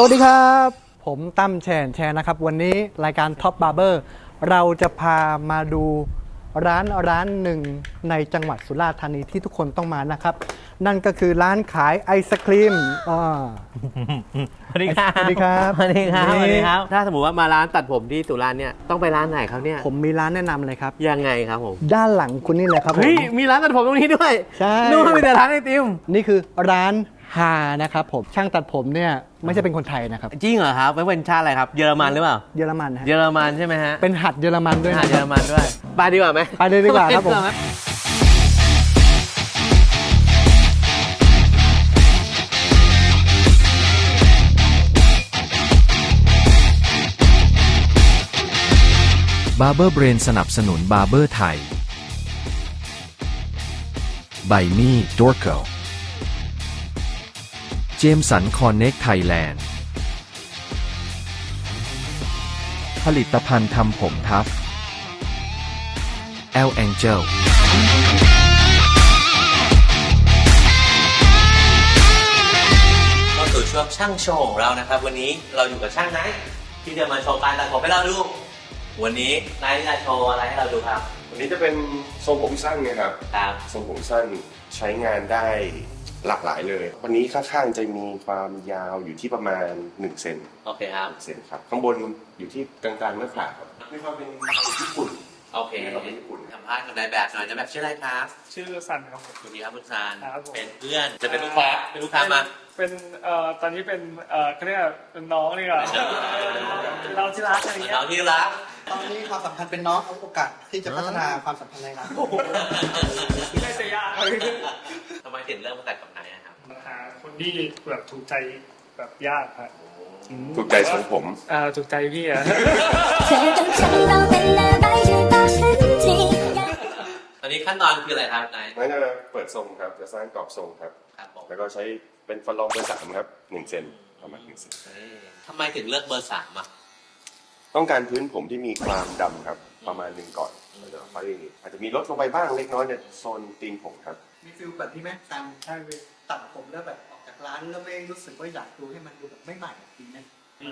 สวัสดีครับ ผมตั้มแชนแชนนะครับ วันนี้รายการ Top Barber เราจะพามาดูร้านร้านหนึ่งในจังหวัดสุราษฎร์ธานีที่ทุกคนต้องมานะครับ นั่นก็คือร้านขายไอศครีมอ่า สวัสดีครับ สวัสดีครับสวัสดีครับนี่สวัสดีครับ ถ้าสมมติว่ามาร้านตัดผมที่สุราษฎร์เนี่ย ต้องไปร้านไหนครับเนี่ย ผมมีร้านแนะนำเลยครับ ยังไงครับผม ด้านหลังคุณนี่เลยครับผม เฮ้ย มีร้านตัดผมตรงนี้ด้วยใช่ นู่นมีแต่ร้านไอติม นี่คือร้าน ฮานะครับผมช่างตัดผมเนี่ยไม่ใช่เป็นคนไทยนะครับ จริงเหรอครับไม่เป็นชาติอะไรครับ เยอรมันหรือเปล่า เยอรมันนะฮะเยอรมันใช่ไหมฮะ เป็นหัดเยอรมันด้วยอานะเยอรมันด้วย ไปดีกว่าไหมไปเลยดีกว่าครับผมบาร์เบอร์เบรนสนับสนุนบาร์เบอร์ไทยไบมี่ดอร์โก เจมสันคอนเน็กไทยแลนด์ ผลิตภัณฑ์ทำผมทัฟ L Angel ก็สู่ช่วงช่างโชว์ของเรานะครับ วันนี้เราอยู่กับช่างไนท์ที่จะมาโชว์การตัดผมให้เราดู วันนี้ไนท์จะโชว์อะไรให้เราดูครับ วันนี้จะเป็นทรงผมสั้นเนะครับครับ ทรงผมสั้นใช้งานได้ หลากหลายเลย วันนี้ข้างๆจะมีความยาวอยู่ที่ประมาณ1เซนโอเคครับเซนครับ ข้างบนอยู่ที่กลางๆหน้าผากครับมีความเป็นญี่ปุ่นโอเคเราเป็นญี่ปุ่นสัมภาษณ์กับนายแบบหน่อยนายแบบชื่ออะไรครับ ชื่อสันครับผมสวัสดีครับคุณซานครับผมเป็นเพื่อนจะเป็นลูกค้าเป็นลูกค้ามาเป็นเอ่อตอนนี้เป็นเอ่อเขาเรียกว่าเป็นน้องนี่ก่อนเราที่รักอะไรเงี้ยน้องที่รักตอนนี้ความสัมพันธ์เป็นน้องเอาโอกาสที่จะพัฒนาความสัมพันธ์ในร้านไม่จะยากเลยทำไมถึงเริ่มมาตัดกับนายอะครับหาคนที่แบบถูกใจแบบยากครับถูกใจทรงผมอ่าถูกใจพี่อะเธอต้องฉันเราเป็นอะไรจะตอบทันทีตอนนี้ขั้นตอนคืออะไรครับนายงั้นจะเปิดทรงครับ จะสร้างกรอบทรงครับครับผมแล้วก็ใช้เป็นฟันรองเบอร์สามครับหนึ่งเซนประมาณหนึ่งเซนเอ้ยทำไมถึงเลือกเบอร์สามอะต้องการพื้นผมที่มีความดำครับ ประมาณหนึ่งก่อนแล้วเดี๋ยวค่อยอาจจะมีลดลงไปบ้างเล็กน้อยในโซนตีนผมครับ มีฟิลแบบที่แม่ตามใช่เลยตัดผมแล้วแบบออกจากร้านแล้วไม่รู้สึกว่าอยากดูให้มันดูแบบไม่ใหม่ดีนะ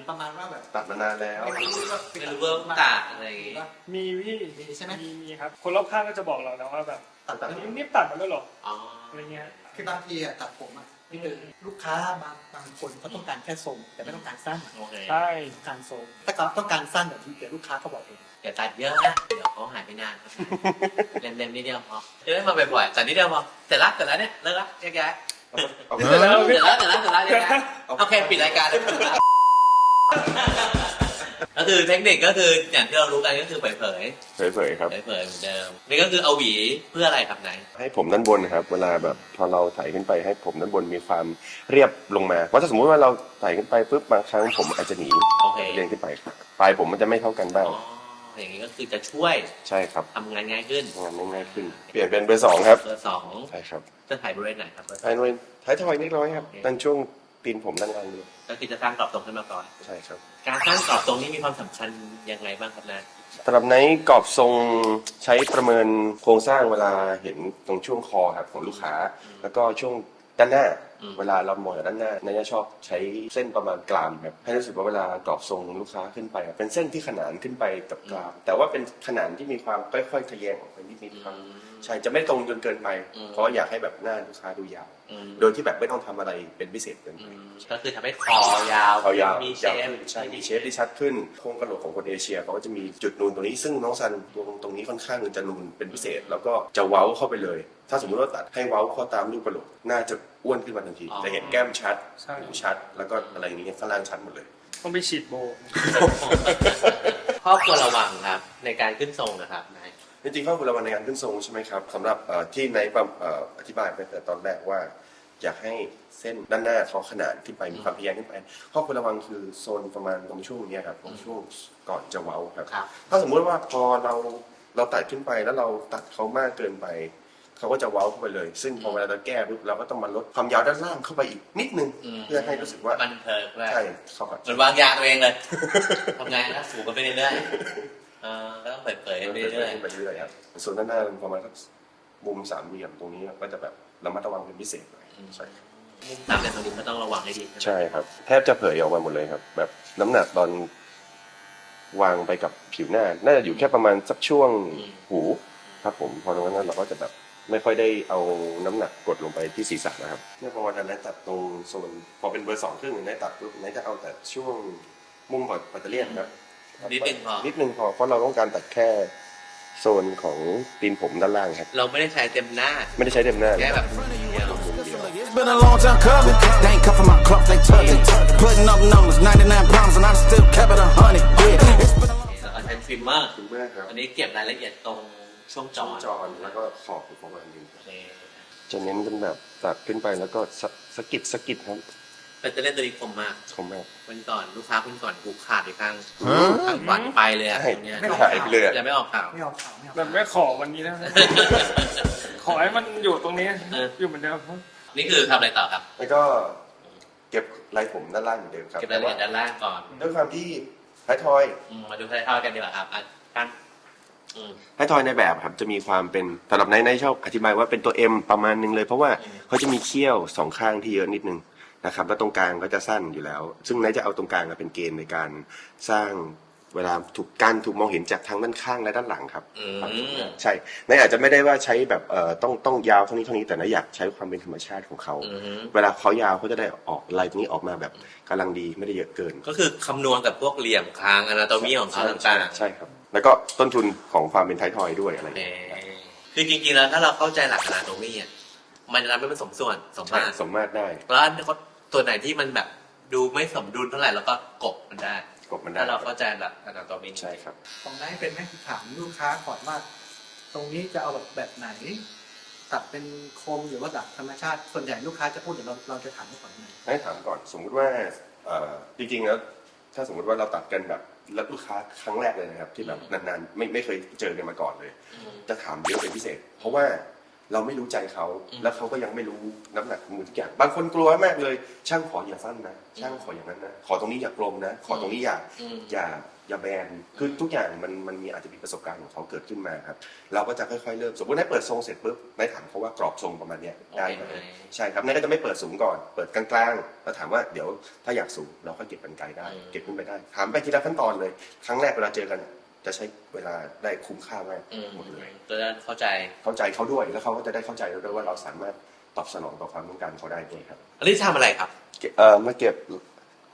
ประมาณว่าแบบตัดมานานแล้ว ไม่รู้ว่าไม่รู้ว่าต้องตัดอะไรอย่างงี้ มีพี่มีใช่ไหมมีมีครับ คนรอบข้างก็จะบอกเรานะว่าแบบตัดอัแบนบนี้นี่ตัดมาแล้วเหรออ๋ออะไรเงี้ยคือบางทีอะตัดผมอะ นี่คือลูกค้าบางบางคนเขาต้องการแค่ทรงแต่ไม่ต้องการสั้นโอเคใช่ต้องการทรงถ้าเขาต้องการสั้นแบบที่เดี๋ยวลูกค้าเขาบอกเองอย่าตัดเยอะนะเดี๋ยวเขาหายไปนานครับเล็มๆนิดเดียวพอจะได้มาบ่อยๆตัดนิดเดียวพอเสร็จละเสร็จแล้วเนี่ยเลิกละแยกย้ายเอาเสร็จแล้วเสร็จแล้วเสร็จแล้วเสร็จแล้วแยกย้ายโอเคปิดรายการเลยก็ คือเทคนิคก็คืออย่างที่เรารู้กันก็คือเผยๆเผยๆครับ เผยๆเหมือนเดิมนี่ก็คือเอาหวีเพื่ออะไรครับนายให้ผมด้านบนนะครับ เวลาแบบพอเราไถขึ้นไปให้ผมด้านบนมีความเรียบลงมา เพราะถ้าสมมติว่าเราไถขึ้นไปปุ๊บบางครั้งผมอาจจะหนีโอเคเรียนขึ้นไปปลายผมมันจะไม่เท่ากันบ้างอ๋ออย่างนี้ก็คือจะช่วยใช่ครับทำงานง่ายขึ้นงานง่ายขึ้น เปลี่ยนเป็นเบอร์สองครับ เบอร์สองใช่ครับจะถ่ายบริเวณไหนครับเบอร์สอง ท้ายหน่วยท้ายทอยนิดน้อยครับ โอเค ตั้งช่วง ตีนผมด้านล่างด้วยก็คือจะสร้างกรอบตรงขึ้นมาก่อน ใช่ครับ การสร้างกรอบตรงนี้มีความสำคัญยังไงบ้างครับนายสำหรับในกรอบทรงใช้ประเมินโครงสร้างเวลาเห็นตรงช่วงคอครับของลูกค้า แล้วก็ช่วงด้านหน้าเวลาเรามองจากด้านหน้านายชอบใช้เส้นประมาณกรามครับให้รู้สึกว่าเวลากรอบทรงลูกค้าขึ้นไปอะเป็นเส้นที่ขนานขึ้นไปกับกรามแต่ว่าเป็นขนานที่มีความค่อยๆทะแยงออกไปนิดๆครับใช่จะไม่ตรงจนเกินไป เพราะอยากให้แบบหน้าลูกค้าดูยาวอืมโดยที่แบบไม่ต้องทำอะไรเป็นพิเศษเกินไปก็คือทำให้คอยาวเขายาวมีเชยาวฟขึ้นใช่มีเชฟที่ชัดขึ้นโครงกระโหลกของคนเอเชียเขาก็จะมีจุดนูนตรงนี้ซึ่งน้องซันตรงตรงนี้ค่อนข้างจะนูนเป็นพิเศษ แล้วก็จะเว้าเข้าไปเลย ถ้าสมมติว่าตัดให้เว้าเข้าตามรูปกระโหลกน่าจะ อ้วนขึ้นมาทันที จะเห็นแก้มชัดใช่หูชัด แล้วก็อะไรอย่างเงี้ยข้างล่างชัดหมดเลย ต้องไปฉีดโบข้อควรระวังครับ ในการขึ้นทรงนะครับนายจริงๆข้อควรระวังในการขึ้นทรงใช่ไหมครับสำหรับเอ่อที่ในประเอ่ออธิบายไปแต่ตอนแรกว่าอยากให้เส้นด้านหน้าเขาขนานขึ้นไปมีความพยายามขึ้นไปข้อควรระวังคือโซนประมาณตรงช่วงเนี้ยครับตรงช่วงก่อนจะเว้าครับครับ ถ้าสมมุติว่าพอเราเราตัดขึ้นไปแล้วเราตัดเขามากเกินไป เขาก็จะเว้าเข้าไปเลย ซึ่งพอเวลาเราแก้ปุ๊บเราก็ต้องมาลดความยาวด้านล่างเข้าไปอีกนิดนึงเพื่อให้รู้สึกว่ามันเทิร์กด้วยใช่เข้ากับเหมือนวางยาตัวเองเลยทำไงนะสูงกันไปเรื่อยๆเออก็ต้องเผยๆไปเรื่อยไปเรื่อยๆครับส่วนด้านหน้าประมาณสักมุมสามเหลี่ยมตรงนี้ก็จะแบบระมัดระวังเป็นพิเศษหน่อยใช่ๆมุมต่ำในตรงนี้ก็ต้องระวังให้ดีใช่ครับ แทบจะเผยออกมาหมดเลยครับ แบบน้ำหนักตอนวางไปกับผิวหน้า น่าจะอยู่แค่ประมาณสักช่วงหูครับผมพอตรงนั้นเราก็จะแบบ ไม่ค่อยได้เอาน้ำหนักกดลงไปที่ศีรษะนะครับเนี่ยพอวันนั้นตัดตรงโซนพอเป็นเบอร์สองครึ่งนายตัดปุ๊บนายจะเอาแต่ช่วงมุมของปัตเตอร์เลียนครับนิดนึงพอนิดนึงพอเพราะเราต้องการตัดแค่โซนของตีนผมด้านล่างครับ เราไม่ได้ใช้เต็มหน้า ไม่ได้ใช้เต็มหน้าแค่แบบเดียว It's been a long time coming. They ain't cuffing my clock, they tugging. Putting up numbers, 99 problems, and I still kept it a hundred. Yeah, it's been a long แล้วก็ใช้ฟิล์มเมอร์ถึงมากครับอันนี้เก็บรายละเอียดตรง ช่วงจจออจอนแล้วก็ขอบประมาณนึงครับโอเคจะเน้นเป็นแบบตัดขึ้นไปแล้วก็สะสะกิดสะกิดครับแบตเตอรี่ตัวนี้คมมากชมมากวันก่อนลูกค้าคนก่อนกูขาดไปข้างข้างขวาไปเลยอะใช่ตรงเนี้ยไม่ออกหายไปเลยอะยังไม่ออกข่าวไม่ออกข่าวไม่ออกแบบไม่ขอวันนี้นะขอให้มันอยู่ตรงนี้เอออยู่เหมือนเดิมนี่คือทำอะไรต่อครับแล้วก็เก็บลายผมด้านล่างเหมือนเดิมครับเก็บรายละเอียดด้านล่างก่อนด้วยความที่ท้ายทอยอืมมาดูท้ายๆกันดีกว่าครับอะกันอื มท้ายทอยในแบบครับจะมีความเป็นสำหรับในในชอบอธิบายว่าเป็นตัว M ประมาณนึงเลย เพราะว่าอืมเขาจะมีเขี้ยวสองข้างที่เยอะนิดนึงนะครับแล้วตรงกลางก็จะสั้นอยู่แล้ว ซึ่งนายจะเอาตรงกลางมาเป็นเกณฑ์ในการสร้างเวลาถูกการถูกมองเห็นจากทั้งด้านข้างและด้านหลังครับ อืมใช่นายอาจจะไม่ได้ว่าใช้แบบเอ่อต้องต้องยาวเท่านี้เท่านี้แต่นายอยากใช้ความเป็นธรรมชาติของเขา อืมเวลาเขายาวเขาจะได้ออกลายตรงนี้ออกมาแบบกำลังดีไม่ได้เยอะเกินก็คือคำนวณกับพวกเหลี่ยมคางอนาโตมีของเขาต่างๆใช่ครับ แล้วก็ต้นทุนของความเป็นไททอยด้วยอะไรอย่างเอ่เงี้ยอคือจริงๆแล้วถ้าเราเข้าใจหลักอนาโตมีอะมันจะทำให้มันสมส่วนสมใช่มาตรสมมาตรได้แล้วอันตัวไหนที่มันแบบดูไม่สมดุลเท่าไหร่แล้วก็กบมันได้ กบมันได้ถ้าเราเข้าใจหลักอนาโตมีใช่ครับ ของนายเป็นไหมถามลูกค้าก่อนว่า ตรงนี้จะเอาแบบแบบไหน ตัดเป็นโคมหรือว่าตัดธรรมชาติ ส่วนใหญ่ลูกค้าจะพูดเดี๋ยวเราเราจะถามเขาก่อนนะให้ถามก่อนสมมุติว่าเอ่อจริงๆแล้วถ้าสมมุติว่าเราตัดกันแบบแล้วลูกค้าครั้งแรกเลยนะครับ ที่แบบนานๆไม่ไม่เคยเจอกันมาก่อนเลยอืมจะถามเยอะเป็นพิเศษ เพราะว่าเราไม่รู้ใจเขาอืมแล้วเขาก็ยังไม่รู้น้ำหนักของมือทุกอย่างบางคนกลัวมากเลย ช่างขออย่าสั้นนะ ช่างขออย่างนั้นนะ ขอตรงนี้อย่ากลมนะ ขอตรงนี้อย่าอืมอย่า อย่าแบนคือทุกอย่างมันมันมีอาจจะมีประสบการณ์ของเขาเกิดขึ้นมาครับ เราก็จะค่อยๆเริ่มสมมตินายเปิดทรงเสร็จปุ๊บนายถามเขาว่ากรอบทรงประมาณเนี้ยได้ไหมโอเคไหมใช่ครับนายก็จะไม่เปิดสูงก่อน เปิดกลางๆแล้วถามว่าเดี๋ยวถ้าอยากสูงเราก็เก็บกันไกลได้ เก็บขึ้นไปได้ถามไปทีละขั้นตอนเลย ครั้งแรกเวลาเจอกันจะใช้เวลาได้คุ้มค่ามากอืมหมดเลยจะได้เข้าใจเข้าใจเขาด้วยแล้วเขาก็จะได้เข้าใจเราด้วยว่าเราสามารถตอบสนองต่อความต้องการเขาได้ด้วยครับอันนี้ทำอะไรครับเก็บเอ่อมาเก็บ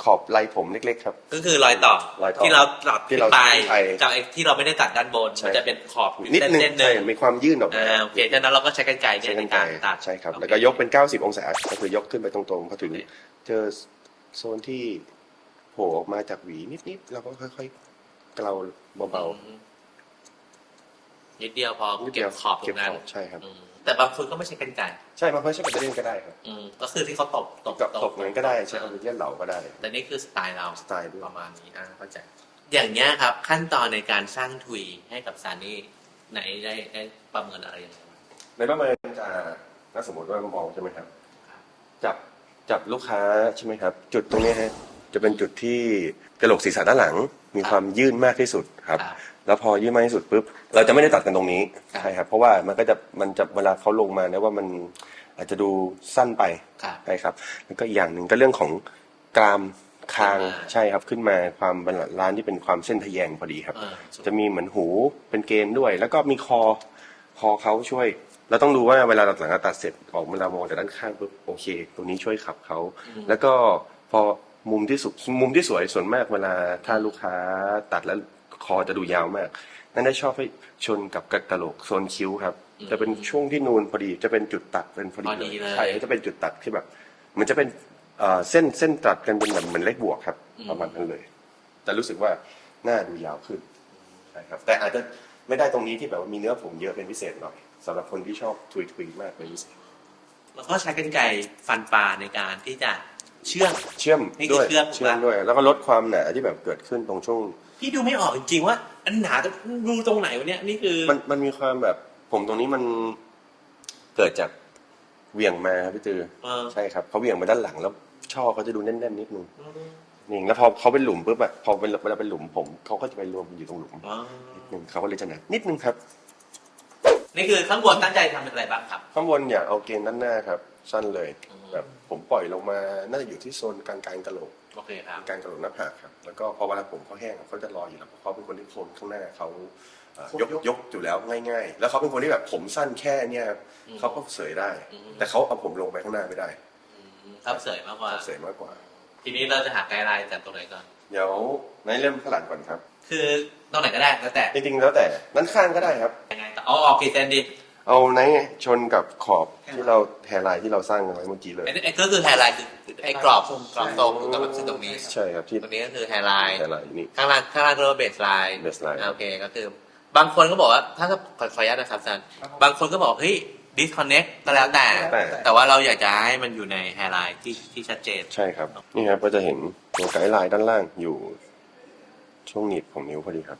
ขอบไหล่ผมเล็กๆครับ ก็คือรอยต่อรอยต่อที่เราตัดที่ขึ้นเราไปขึ้นไปจากไอ้ที่เราไม่ได้ตัดด้านบนใช่ มันจะเป็นขอบนิดนึงเส้นๆหใช่นึ่งมีความยื่นออกมาอ่าโอเคฉะนั้นเราก็ใช้กันไกรเนี่ใช้ยในกันไกการตัดใช่ครับ โอแล้วก็ยกเป็น 90 องศาก็คือยกขึ้นไปตรงๆพอถึงเจอโซนที่โผล่ออกมาจากหวีนิดๆเราก็ค่อยๆเกลาเบาอืมนิดเดียวพอๆนิดเก็ดีบยวขอบตรเก็บงนั้นขอบใช่ครับ อืม แต่บางคนก็ไม่ใช่กันไกรใช่บางคนใช้กับเล่นก็ได้ครับอืมก็คือที่เขาตบตบกับตบเหมือนก็ได้ใช้เอาเล่นเหลาก็ได้ แต่นี่คือสไตล์เราสไตล์ด้วยประมาณนี้อ่าเข้าใจอย่างเงี้ยครับ ขั้นตอนในการสร้างทุยให้กับซานี่ไหนได้ได้ประเมินอะไรยังไงบ้างในประเมินจะถ้าสมมติว่ามองใช่ไหมครับครับจับจับลูกค้าใช่ไหมครับ จุดตรงนี้ฮะจะเป็นจุดที่กระโหลกศีรษะด้านหลัง มีความยื่นมากที่สุดครับครับ แล้วพอยื่นมากที่สุดปุ๊บเราจะไม่ได้ตัดกันตรงนี้ครับใช่ครับเพราะว่ามันก็จะมันจะเวลาเขาลงมาเนี่ยว่ามันอาจจะดูสั้นไปครับใช่ครับแล้วก็อีกอย่างหนึ่งก็เรื่องของกรามคางขึ้นมาใช่ครับขึ้นมาความบรรลัร้านที่เป็นความเส้นทะแยงพอดีครับอ่าจะมีเหมือนหูเป็นเกณฑ์ด้วย แล้วก็มีคอคอเขาช่วยเราต้องดูว่าเวลาเราหลังจากตัดเสร็จออกเวลามองจากด้านข้างปุ๊บโอเค ตรงนี้ช่วยขับเขาแล้วก็พอ มุมที่สุดมุมที่สวยส่วนมากเวลาถ้าลูกค้าตัดแล้วคอจะดูยาวมาก นั่นได้ชอบให้ชนกับกระโหลกโซนคิ้วครับ อืมจะเป็นช่วงที่นูนพอดีจะเป็นจุดตัดเป็นพอดีพอดีเลย ใช่จะเป็นจุดตัดที่แบบเหมันจะเป็นเอ่อเส้นเส้นตัดกันเป็นแบบเหมือนเลขบวกครับประมาณนั้นเลย แต่รู้สึกว่าหน้าดูยาวขึ้นใช่ครับ แต่อาจจะไม่ได้ตรงนี้ที่แบบว่ามีเนื้อผมเยอะเป็นพิเศษหน่อยสำหรับคนที่ชอบทุยทุยๆมากเป็นพิเศษ แล้วก็ใช้กันไกรฟันปลาในการที่จะ เชื่อม เชื่อมนี่คือด้วยเชื่อมถูกปะเชื่อมด้วย แล้วก็ลดความหนาที่แบบเกิดขึ้นตรงช่วง พี่ดูไม่ออกจริงๆว่า อันหนาจะรูตรงไหนวะเนี่ยนี่คือ มันมันมีความแบบผมตรงนี้มันเกิดจากเหวี่ยงมาครับพี่ตือเออ ใช่ครับเขาเหวี่ยงมาด้านหลังแล้วช่อเขาจะดูแน่นๆนิดนึงนี่แล้วพอเขาเป็นหลุมปุ๊บอะพอเป็นเวลาเป็นหลุมผมเขาก็จะไปรวมอยู่ตรงหลุมอ๋อนิดนึงเขาก็เลยจะหนักนิดนึงครับนี่คือข้างบนตั้งใจทำเป็นอะไรบ้างครับ ข้างบนอยากเอาเกณฑ์ด้านหน้าครับ สั้นเลยแบบ ผมปล่อยลงมาน่าจะอยู่ที่โซนกลางกลางๆกระโหลกโอเคครับกลางกระโหลกหน้าผากครับแล้วก็พอเวลาผมเขาแห้งเขาจะรออยู่แล้วเพราะเขาเป็นคนที่โคนข้างหน้าเขาเอ่อยกยกอยู่แล้วง่าย ๆ แล้วเขาเป็นคนที่แบบผมสั้นแค่เนี่ยครับเขาก็เสยได้ แต่เขาเอาผมลงไปข้างหน้าไม่ได้ทับเสยมากกว่าเขาเสยมากกว่า ทีนี้เราจะหาไกด์ไลน์จากตรงไหนก่อนเดี๋ยวในเริ่มข้างหลังก่อนครับ คือตรงไหนก็ได้แล้วแต่จริงๆแล้วแต่นั้นข้างก็ได้ครับยังไงต่อเอาออกกี่เซนดี เอาไนชนกับขอบที่เราแฮร์ไลน์ที่เราสร้างกันไว้เมื่อกี้เลย ไอ้ไอ้ก็คือแฮร์ไลน์คือไอ้กรอบกรอบตรงกับแบบซึ่งตรงนี้ใช่ครับที่ตรงนี้ก็คือแฮร์ไลน์แฮร์ไลน์นี่ ข้างล่างข้างล่างเรียกว่าเบสไลน์ baseline โอเคก็คือบางคนก็บอกว่าถ้าขอขออนุญาตนะครับอาจารย์บางคนก็บอกเฮ้ย disconnect ก็แล้วแต่ แต่ แต่ว่าเราอยากจะให้มันอยู่ในแฮร์ไลน์ที่ที่ชัดเจน ใช่ครับ นี่ครับก็จะเห็นตัวไกด์ไลน์ด้านล่างอยู่ช่วงหนีบของนิ้วพอดีครับ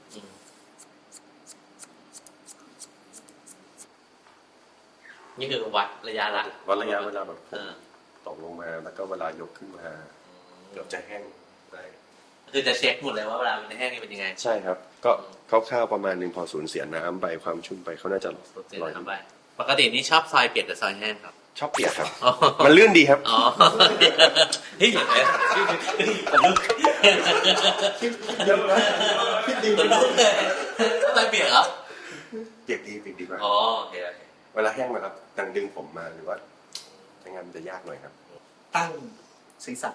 นี่คือวัดระยะละวัดระยะเวลาแบบผเอมอตกลงมาแล้วก็เวลายกขึ้นมาเกือบจะแห้งได้คือจะเช็คหมดเลยว่าเวลามันแห้งนี่เป็นยังไง ใช่ครับ ก็คร่าวๆประมาณหนึ่งพอสูญเสียน้ำไปความชุ่มไปเขาน่าจะเสร็จลอยแล้วไปปกตินี่ชอบซอยเปียกหรือซอยแห้งครับ ชอบเปียกครับอ๋อมันลื่นดีครับอ๋อเฮ้ยเห็นไหมคนลุกคนลุกเลยซอยเปียกเหรอเปียกดีเปียกดีมากอ๋อโอเคโอ เคเวลาแห้งมาแล้วดังดึงผมมาหรือว่าใช้งานมันจะยากหน่อยครับ ตั้งศีรษะ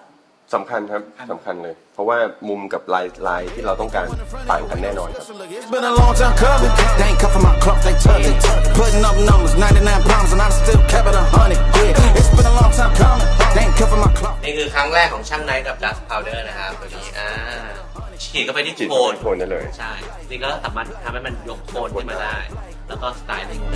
สำคัญครับสำคัญเลย เพราะว่ามุมกับลายลายที่เราต้องการต่างกันแน่นอนครับ Look, it's been a long time coming. They ain't cuffing my clock, they tugging. Putting up numbers, 99 problems, and I still kept it a hundred. Yeah, it's been a long time coming. They ain't cuffing my clock. นี่คือครั้งแรกของช่างไนท์กับ Dust Powder นะครับตัวนี้อ่าฉีดเข้าไปที่จิตโคนโคนได้เลย ใช่นี่ก็สามารถทำให้มันยกโคนขึ้นมาได้ แล้วก็สไตล์เพลง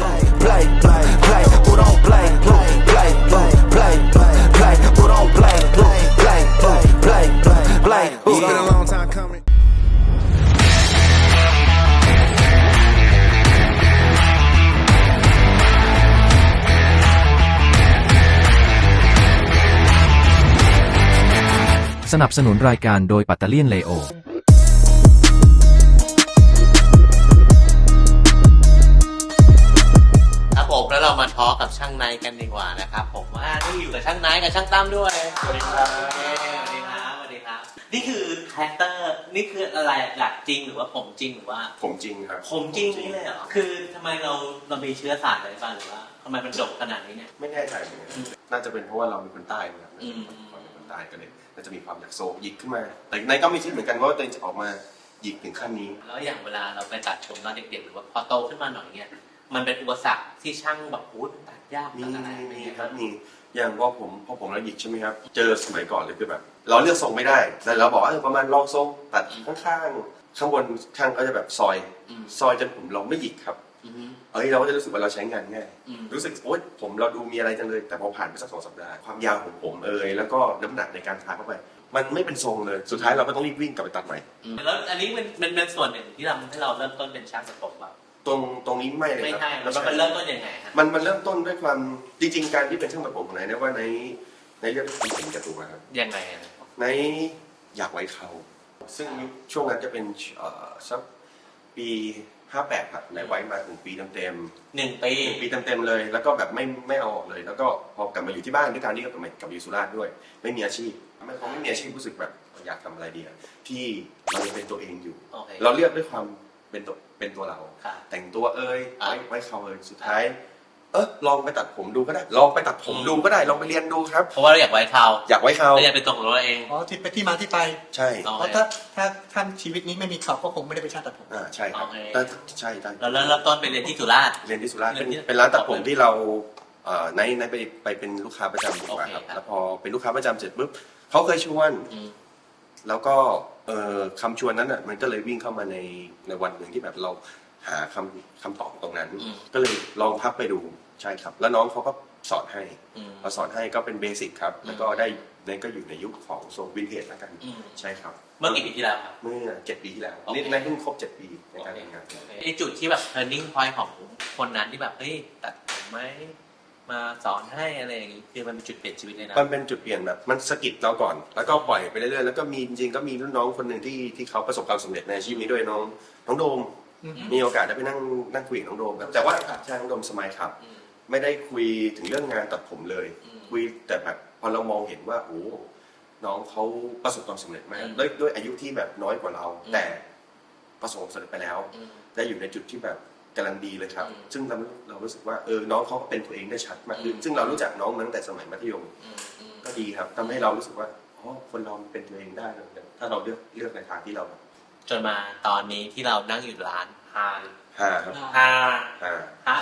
สนับสนุนรายการโดยปัตเตเลียนเลโอ ทอล์กกับช่างไนท์กันดีกว่านะครับผมว่านี่อยู่กับช่างไนท์กับช่างตั้มด้วยสวัสดีครับสวัสดีครับสวัสดีครับ นี่คือคาแรคเตอร์นี่คืออะไรหลักจริงหรือว่าผมจริงหรือว่า ผมจริงครับ ผมจริงนี่เลยเหรอคือทำไมเราเรามีเชื้อสายอะไรบ้างหรือว่าทำไมมันจบขนาดนี้เนี่ย ไม่แน่ใจเหมือนกันน่าจะเป็นเพราะว่าเราเป็นคนใต้นะครับอืม เราเป็นคนใต้ก็เลยน่าจะมีความอยากโซหยิกขึ้นมา แต่ในก็ไม่คิดเหมือนกันว่าตัวเองจะออกมาหยิกถึงขั้นนี้ แล้วอย่างเวลาเราไปตัดผมตอนเด็กๆหรือว่าพอโตขึ้นมาหน่อยเนี่ย มันเป็นอุปสรรคที่ช่างแบบอู้ตัดยากมีตัดอะไรอะไรมีเงี้ยครับมีอย่างพอผมพอผมเราหยิกใช่ไหมครับ เจอสมัยก่อนเลยคือแบบ เราเลือกทรงไม่ได้ แต่เราบอกว่าเออประมาณลองทรงตัดข้างๆข้างบนช่างก็จะแบบซอย ซอยจนผมเราไม่หยิกครับอือฮึเอ้ยเราก็จะรู้สึกว่าเราใช้งานง่ายอืมรู้สึกโอ๊ยผมเราดูมีอะไรจังเลย แต่พอผ่านไปสักสองสัปดาห์ความยาวของผมเอยแล้วก็น้ำหนักในการทาเข้าไปมันไม่เป็นทรงเลย สุดท้ายเราก็ต้องรีบวิ่งกลับไปตัดใหม่ แล้วอันนี้มันมันเป็นส่วนหนึ่งที่ทำให้เราเริ่มต้นเป็นช่างตัดผมแบบ ตรงตรงนี้ไม่เลยไม่ครับใช่แล้วมันเริ่มต้นยังไงฮะมันมันเริ่มต้นด้วยความจริง ๆ การที่เป็นช่างตัดผมของไหนเนี่ยว่าในในเรื่องความเห็นแก่ตัวครับ ยังไงอะในอยากไว้เขา ซึ่งช่วงนั้นจะเป็นเอ่อสักปีห้าแปดครับในไว้มาถึงปีเต็มๆหนึ่งปีหนึ่งปีเต็มๆเลย แล้วก็แบบไม่ไม่เอาออกเลย แล้วก็พอกลับมาอยู่ที่บ้านด้วยการที่กลับมากลับมาอยู่สุราษฎร์ด้วย ไม่มีอาชีพไม่พอไม่มีอาชีพรู้สึกแบบอยากทำอะไรดีอะที่เรายังเป็นตัวเองอยู่ โอเค เราเลือกด้วยความ เป็นตัวเป็นตัวเรา ค่ะ แต่งตัวเอ่ยอะไว้ไว้เขาเอ่ยสุดท้าย เออลองไปตัดผมดูก็ได้ ลองไปตัดผมดูก็ได้ ลองไปเรียนดูครับ เพราะว่าเราอยากไว้เขาอยากไว้เขาเราอยากเป็นตัวของเราเองอ๋อที่ไปที่มาที่ไป ใช่อ๋อเพราะถ้าถ้าท่านชีวิตนี้ไม่มีเขาก็คงไม่ได้เป็นช่างตัดผมอ่าใช่ครับโอเคแต่ใช่ใช่เราเริ่มเริ่มต้นไปเรียนที่สุราษฎร์เรียนที่สุราษฎร์เป็นเรียนที่เป็นร้านตัดผมที่เราเอ่อในในไปไปเป็นลูกค้าประจำดีกว่าครับโอเคครับ แล้วพอเป็นลูกค้าประจำเสร็จปุ๊บเขาเคยชวนอืม แล้วก็เอ่อคำชวนนั้นอะมันก็เลยวิ่งเข้ามาในในวันหนึ่งที่แบบเราหาคำคำตอบตรงนั้นอืมก็เลยลองพับไปดูใช่ครับ แล้วน้องเขาก็สอนให้อืมพอสอนให้ก็เป็นเบสิกครับ แล้วก็อืมได้นั่นก็อยู่ในยุคของทรงวินเทจแล้วกันอืมใช่ครับ เมื่อกี่ปีที่แล้วครับเมื่อเจ็ดปีที่แล้วโอเคนี่นั่นเพิ่งครบเจ็ดปีในการทำงานไอจุดที่แบบ turning point ของคนนั้นที่แบบเฮ้ยตัดผมไหม มาสอนให้อะไรอย่างงี้คือมันเป็นจุดเปลี่ยนชีวิตเลยนะมันเป็นจุดเปลี่ยนแบบมันสะกิดเราก่อน แล้วก็ปล่อยไปเรื่อยๆแล้วก็มีจริงๆก็มีรุ่นน้องคนหนึ่งที่ที่เขาประสบความสำเร็จในอาชีพนี้ด้วยน้องน้องโดมอืมมีโอกาสได้ไปนั่งนั่งคุยกับน้องโดมครับแต่ว่าใช่น้องโดมสมัยครับ อืม ไม่ได้คุยถึงเรื่องงานตัดผมเลย อืมคุยแต่แบบพอเรามองเห็นว่าโอ้น้องเขาประสบความสำเร็จมากอืมด้วยด้วยอายุที่แบบน้อยกว่าเรา อืม แต่ประสบความสำเร็จไปแล้ว อืม ได้อยู่ในจุดที่แบบ กำลังดีเลยครับอืมซึ่งเราเรารู้สึกว่าเออน้องเขาก็เป็นตัวเองได้ชัดมากขึ้นอืมซึ่งเรารู้จักน้องมาตั้งแต่สมัยมัธยมอืมอืมก็ดีครับทำให้เรารู้สึกว่าอ๋อคนเราเป็นตัวเองได้นะถ้าเราเลือกเลือกในทางที่เราแบบจนมาตอนนี้ที่เรานั่งอยู่ร้านฮานหาครับฮาหาฮา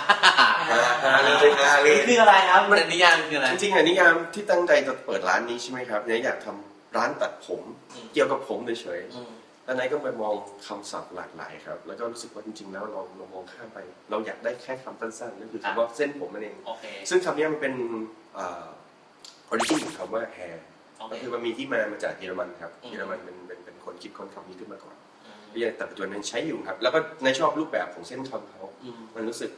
หาหาเลยหาเลยนี่คืออะไรครับมันนิยามคืออะไรจริงๆอะนิยามที่ตั้งใจจะเปิดร้านนี้ใช่ไหมครับเนี่ยอยากทำร้านตัดผมอืมเกี่ยวกับผมเฉยอืมๆ แล้วนายก็ไปมองคำศัพท์หลากหลายครับ แล้วก็รู้สึกว่าจริงๆ แล้วเราเรามองข้ามไป เราอยากได้แค่คำสั้นๆนั่นคือคำว่าเส้นผมนั่นเองโอเคซึ่งคำนี้มันเป็นออริจินของคำว่า hair โอเคก็คือมันมีที่มามาจากเยอรมันครับอืมเยอรมันเป็นเป็นเป็นคนคิดค้นคำนี้ขึ้นมาก่อนอืมแต่ปัจจุบันยังใช้อยู่ครับ แล้วก็ในชอบรูปแบบของเส้นคำเขาอืมมันรู้สึก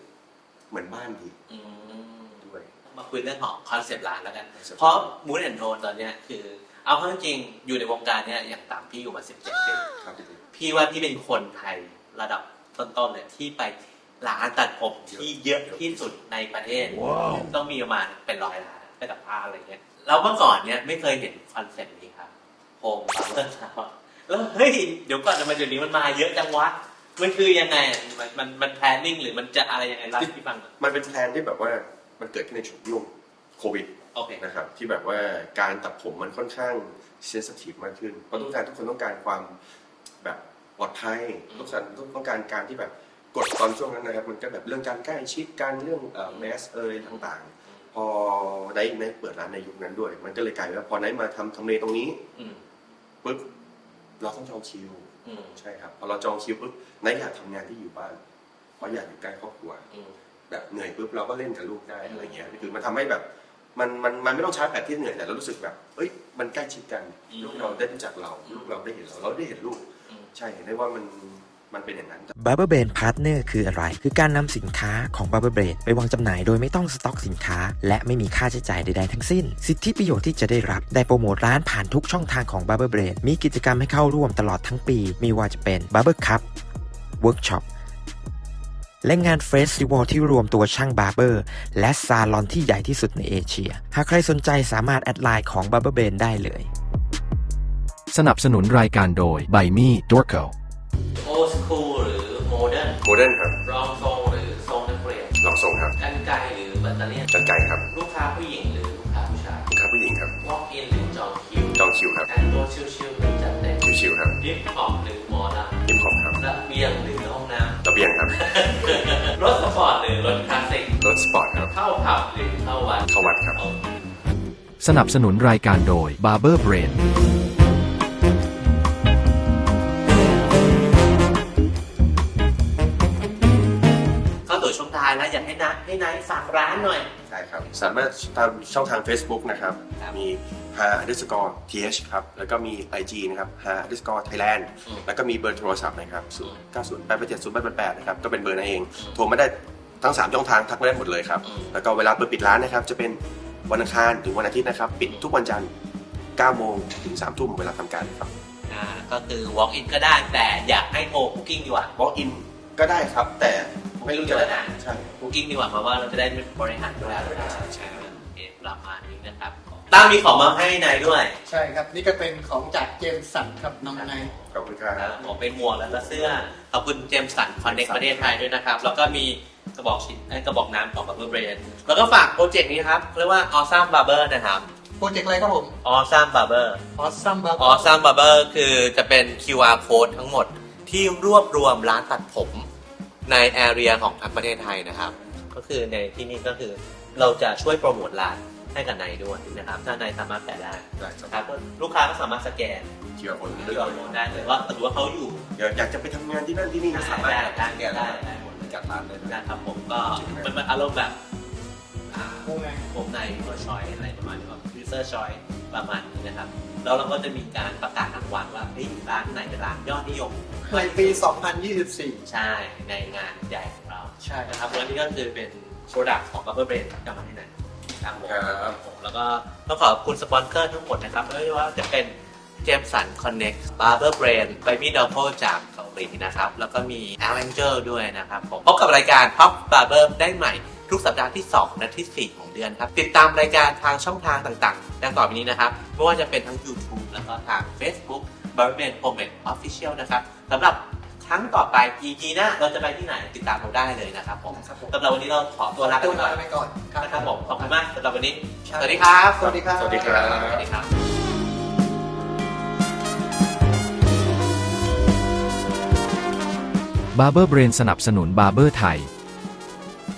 เหมือนบ้านดีอืมด้วย มาคุยเรื่องของคอนเซปต์ร้านแล้วกัน Concept เพราะมูนแอนโทนตอนเนี้ยคือ เอาเข้าจริงๆอยู่ในวงการเนี้ยอย่างต่ำพี่อยู่มา17ปีครับพี่พี่ว่าพี่เป็นคนไทยระดับต้นๆเลยที่ไปร้านตัดผมที่เยอะที่สุดในประเทศ ต้องมีประมาณเป็นร้อยร้านไปตัดผ้าอะไรเงี้ยแล้วเมื่อก่อนเนี้ยไม่เคยเห็นคอนเซปต์นี้ครับโฮมบาร์เบอร์แล้วเฮ้ยเดี๋ยวก่อนทำไมเดี๋ยวนี้มันมาเยอะจังวะมันคือยังไงมันมันมันแพลนนิ่งหรือมันจะอะไรยังไงเล่าให้พี่ฟังหน่อยมันเป็นแพลนที่แบบว่ามันเกิดขึ้นในช่วงยุคโควิด โอเค นะครับที่แบบว่าการตัดผมมันค่อนข้างเซนสทีฟมากขึ้นเพราะทุกการทุกคนต้องการความแบบปลอดภัยอืมทุกคนต้องการการที่แบบกดตอนช่วงนั้นนะครับมันก็แบบเรื่องการใกล้ชิดการเรื่องแมสเอยต่างๆ พอไนท์ไนท์เปิดร้านในยุคนั้นด้วย มันก็เลยกลายเป็นว่าพอไนท์มาทำทำเลตรงนี้อืม ปุ๊บเราต้องจองคิว อืม ใช่ครับพอเราจองคิวปุ๊บไนท์อยากทำงานที่อยู่บ้านเพราะอยากอยู่ใกล้ครอบครัว อืม แบบเหนื่อยปุ๊บเราก็เล่นกับลูกได้อะไรเงี้ยคือมันทำให้แบบ มันมันมันไม่ต้องชาร์จแบตที่เหนื่อยแต่เรารู้สึกแบบเอ้ยมันใกล้ชิดกันอืมลูกเราได้รู้จักเราลูกเราได้เห็นเราเราได้เห็นลูกอืมใช่เห็นได้ว่ามันมันเป็นอย่างนั้น Barber Brain Partner คืออะไร คือการนำสินค้าของ Barber Brain ไปวางจำหน่ายโดยไม่ต้องสต็อกสินค้า และไม่มีค่าใช้จ่ายใดๆทั้งสิ้น สิทธิประโยชน์ที่จะได้รับ ได้โปรโมทร้านผ่านทุกช่องทางของ Barber Brain มีกิจกรรมให้เข้าร่วมตลอดทั้งปี มีว่าจะเป็น Barber Cup Workshop และงานเฟสติวัลที่รวมตัวช่างบาร์เบอร์ และซาลอนที่ใหญ่ที่สุดในเอเชีย หากใครสนใจสามารถแอดไลน์ของ Barber Brain ได้เลย สนับสนุนรายการโดย b บมี่ดอร์โกโอสคูลหรือโมเดิร์นโมเดิร์นครับรองทรงหรือทรงนักเรียนลองทรงครับกันไกลหรือแบตเตอรี่ยนกันไกลครับ ลูกค้าผู้หญิงหรือลูกค้าผู้ชายลูกค้าผู้หญิงครับ walk in หรือจอง คิวจองคิวครับแต่งตัวชิวๆหรือจัดเต็มชิวๆครับยิปฮอปหรือหมอลยิมคอมครับำระเบียงหรือห้องน้ระเบียงครับำรถสปอร์ตหรือรถคลาสสิกรถสปอร์ตครับ เข้าผับหรือเข้าวัดเข้าวัดครับเอาสนับสนุนรายการโดย Barber Brain เข้าตัวช่วงท้ายแล้วอยากให้นะให้นายฝากร้านหน่อยใช่ครับ สามารถตามช่องทาง Facebook นะครับครับมี h a underscore th ครับ แล้วก็มี IG นะครับ h a underscore thailand อืม แล้วก็มีเบอร์โทรศัพท์นะครับอืม0 9 0 8 7 0 8 8นะครับ ก็เป็นเบอร์นั่นเอง โทรมาได้ทั้ง 3 ช่องทางทักมาได้หมดเลยครับอืมแล้วก็เวลาเปิดปิดร้านนะครับ จะเป็นวันอังคารถึงวันอาทิตย์นะครับ ปิดทุกวันจันทร์9โมงถึง3ทุ่มเวลาทำการครับ อ่าก็คือ walk in ก็ได้แต่อยากให้โทร booking ดีกว่า walk in ก็ได้ครับ แต่ ไม่รู้จะไม่รู้จะได้ไหนใช่ booking ดีกว่าเพราะว่าเราจะได้บริหารเวลาด้วยใช่ไหมโอเคประมาณนี้นะครับตั้มมีของมาให้นายด้วย ใช่ครับ นี่ก็เป็นของจากเจมสันครับน้องนาย ขอบคุณครับนะผมเป็นหมวกแล้วก็เสื้อ ขอบคุณเจมสันคอนเน็กประเทศไทยด้วยนะครับ แล้วก็มีกระบอกชิ้นเอ้ยกระบอกน้ำของบับเบิลเบรนแล้วก็ฝากโปรเจกต์นี้ครับเรียกว่า Awesome Barber นะครับ โปรเจกต์อะไรครับผม Awesome Barber ออซัมบาร์ Awesome Barber คือจะเป็น QR code ทั้งหมดที่รวบรวมร้านตัดผม ในแอเรียของทั้งประเทศไทยนะครับ ก็คือในที่นี่ก็คือเราจะช่วยโปรโมทร้านให้กับนายด้วยนะครับ ถ้านายสามารถแปะได้ได้ครับครับก็ลูกค้าก็สามารถสแกนเชื่อคนหรือเอาโน้ตได้เลยว่าสมมติว่าเขาอยู่อยากจะไปทำงานที่นั่นที่นี่ก็สามารถได้แกได้ได้ได้หมดเลยจัดร้านได้เลย นะครับผมก็มันมันอารมณ์แบบอ่า วงไงผมในก็ชอยอะไรประมาณนี้ว่า user choice ประมาณนี้นะครับ แล้วเราก็จะมีการประกาศรางวัลว่าเฮ้ยร้านไหนเป็นร้านยอดนิยมในปี 2024 ใช่ ในงานใหญ่ของเราใช่นะครับวันนี้ก็คือเป็นโปรดักต์ของ Bubble Brain กลับมาที่ไหนครับผมครับผมแล้วก็ต้องขอบคุณสปอนเซอร์ทั้งหมดนะครับไม่ว่าจะเป็นเจมสันคอนเน็กซ์บาร์เบอร์เบรนไปมีดอโ o จากเกาหลีนะครับ แล้วก็มี a v e n g e r ด้วยนะครับ ผมพบกับรายการ Pop Barber ได้ใหม่ ทุกสัปดาห์ที่ 2 และที่ 4 ของเดือนครับ ติดตามรายการทางช่องทางต่างๆ ดังต่อไปนี้นะครับ ไม่ว่าจะเป็นทั้ง YouTube แล้วก็ทาง Facebook b a r b e r p o m e t Official นะครับสำหรับครั้งต่อไป EP หน้าเราจะไปที่ไหนติดตามเราได้เลยนะครับผมครับผม สำหรับวันนี้เราขอตัวลาไปก่อนไปก่อนนะครับผมขอบคุณมากสำหรับวันนี้ สวัสดีครับ สวัสดีครับ สวัสดีครับ สวัสดีครับ Barber Brain สนับสนุน Barber ไทย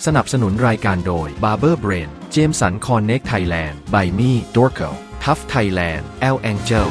สนับสนุนรายการโดย Barber Brain เจมสันคอนเน็กไทยแลนด์ by me Dorco Tough Thailand L Angel